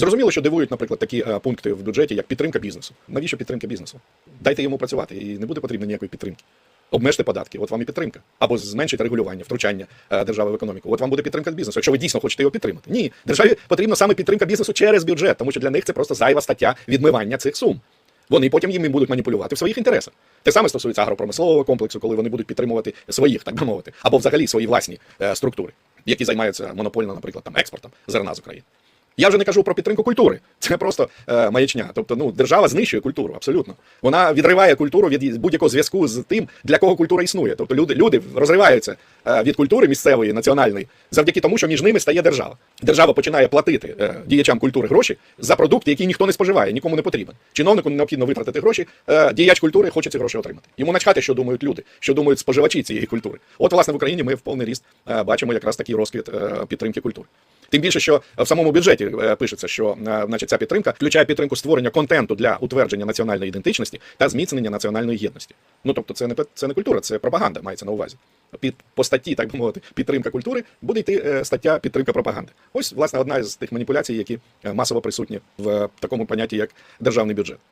Зрозуміло, що дивують, наприклад, такі е, пункти в бюджеті, як підтримка бізнесу. Навіщо підтримка бізнесу? Дайте йому працювати, і не буде потрібно ніякої підтримки. Обмежте податки, от вам і підтримка. Або зменшити регулювання, втручання е, держави в економіку. От вам буде підтримка бізнесу, якщо ви дійсно хочете його підтримати. Ні, державі потрібна саме підтримка бізнесу через бюджет, тому що для них це просто зайва стаття відмивання цих сум. Вони потім їм будуть маніпулювати в своїх інтересах. Те саме стосується агропромислового комплексу, коли вони будуть підтримувати своїх, так би мовити, або взагалі свої власні е, структури, які займаються монопольно, наприклад, там експортом зерна з України. Я вже не кажу про підтримку культури. Це просто е, маячня. Тобто, ну держава знищує культуру, абсолютно. Вона відриває культуру від будь-якого зв'язку з тим, для кого культура існує. Тобто люди, люди розриваються е, від культури місцевої, національної, завдяки тому, що між ними стає держава. Держава починає платити е, діячам культури гроші за продукти, які ніхто не споживає, нікому не потрібен. Чиновнику необхідно витратити гроші. Е, діяч культури хоче ці гроші отримати. Йому начхати, що думають люди, що думають споживачі цієї культури. От, власне, в Україні ми в повний ріст е, бачимо якраз такий розквіт е, підтримки культури. Тим більше, що в самому бюджеті е, пишеться, що е, значить, ця підтримка включає підтримку створення контенту для утвердження національної ідентичності та зміцнення національної єдності. Ну тобто, це не це не культура, це пропаганда мається на увазі. Під по статті, так би мовити, підтримка культури буде йти е, стаття підтримка пропаганди. Ось власне одна з тих маніпуляцій, які масово присутні в такому понятті, як державний бюджет.